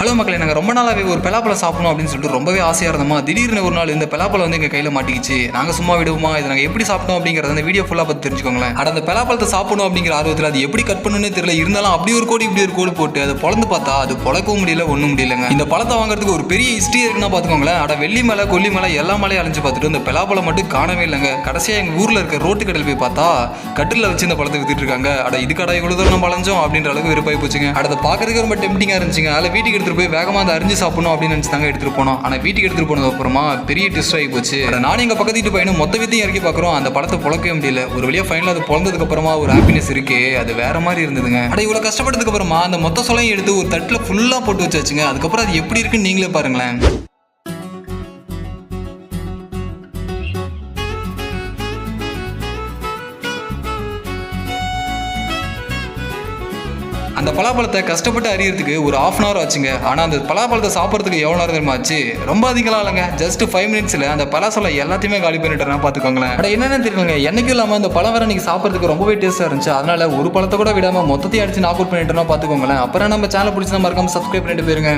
Hello மக்களே நாங்கள் ரொம்ப நாளாகவே ஒரு பலாப்பழம் சாப்பிடணும் அப்படின்னு சொல்லிட்டு ரொம்பவே ஆசையாக இருந்தோமா? திடீர்னு ஒரு நாள் இந்த பலாப்பழம் வந்து எங்கள் கையில் மாட்டிக்கிச்சு. நாங்கள் சும்மா விடுவோமா? இதை நாங்கள் எப்படி சாப்பிட்டோம்? அப்படிங்கிறத அந்த வீடியோ ஃபுல்லாக பார்த்து தெரிஞ்சுக்கோங்களேன். அட அந்த பலாப்பழத்தை சாப்பிடணும் அப்படிங்கிற ஆர்வத்தில் அது எப்படி கட் பண்ணணும்னு தெரியல. இருந்தாலும் அப்படி ஒரு கோடி இப்படி ஒரு கோடு போட்டு அதை பொழந்து பார்த்தா அது பொழக்கவும் முடியல ஒன்றும் முடியலங்க. இந்த பழத்தை வாங்குறதுக்கு ஒரு பெரிய ஹிஸ்ட்ரி இருக்குன்னா பார்த்துக்கோங்களேன். அட வெள்ளி மலை கொல்லி மலை எல்லா மலையும் அழிஞ்சு பார்த்துட்டு இந்த பலாப்பழம் மட்டும் காணவே இல்லைங்க. கடைசியாக எங்கள் ஊரில் இருக்க ரோட்டு கடையில் போய் பார்த்தா கட்டில் வச்சு இந்த பழத்தை வித்துட்டு இருக்காங்க. அட இது கடை இவ்வளோ தூரம் நம்ம அலைஞ்சோம் அப்படின்ற அளவுக்கு வெறுப்பாய் போச்சுங்க. அதை பார்க்கறதுக்கு ரொம்ப டெம்டிங்காக இருந்துச்சுங்க. அதில் வீட்டுக்கு எடுத்துகிட்டு போய் வேகமாக அதை அரிஞ்சு சாப்பிடணும் அப்படின்னு நினச்சி தாங்க எடுத்துகிட்டு போனோம். ஆனால் வீட்டுக்கு எடுத்துகிட்டு போனது அப்புறமா பெரிய டிஸ்ட் ஆகி போச்சு. நானும் எங்கள் பக்கத்து வீட்டு பையனும் மொத்த வித்தையும் இறக்கி பார்க்குறோம் அந்த படத்தை பொழக்கவே முடியல. ஒரு வழியாக ஃபைனலாக அது பிறந்ததுக்கு அப்புறமா ஒரு ஹாப்பினஸ் இருக்கே. அது வேற மாதிரி இருந்ததுங்க. அட இவ்வளோ கஷ்டப்பட்டதுக்கு அப்புறமா அந்த மொத்த சொலையும் எடுத்து ஒரு தட்டில் ஃபுல்லாக போட்டு வச்சாச்சுங்க. அதுக்கப்புறம் அது எப்படி இருக்குன்னு நீங்களே பாருங்களேன். அந்த பலாப்பழத்தை கஷ்டப்பட்டு அறியறதுக்கு ஒரு ஆஃப் அன் ஹவர் ஆச்சுங்க. ஆனால் அந்த பலாப்பழத்தை சாப்பிட்றதுக்கு எவ்வளோ நேரம் தெரியுமா ஆச்சு? ரொம்ப அதிகலாம் இல்லைங்க. ஜஸ்ட் ஃபைவ் மினிட்ஸில் அந்த பலாசொலை எல்லாத்தையுமே காலி பண்ணிட்டேன் பார்த்துக்கோங்களேன். அட என்னென்ன தெரியலங்க. என்னைக்கும் இல்லாமல் அந்த பழம் வர நீங்கள் சாப்பிட்றதுக்கு ரொம்பவே டேஸ்ட்டாக இருந்துச்சு. அதனால ஒரு பழத்தை கூட விடாமல் மொத்தத்தையும் அடிச்சு நாக் அவுட் பண்ணிட்டோம்னா பார்த்துக்கோங்களேன். அப்புறம் நம்ம சேனல் பிடிச்சி மறக்காமல் சப்ஸ்கிரைப் பண்ணிட்டு போயிருங்க.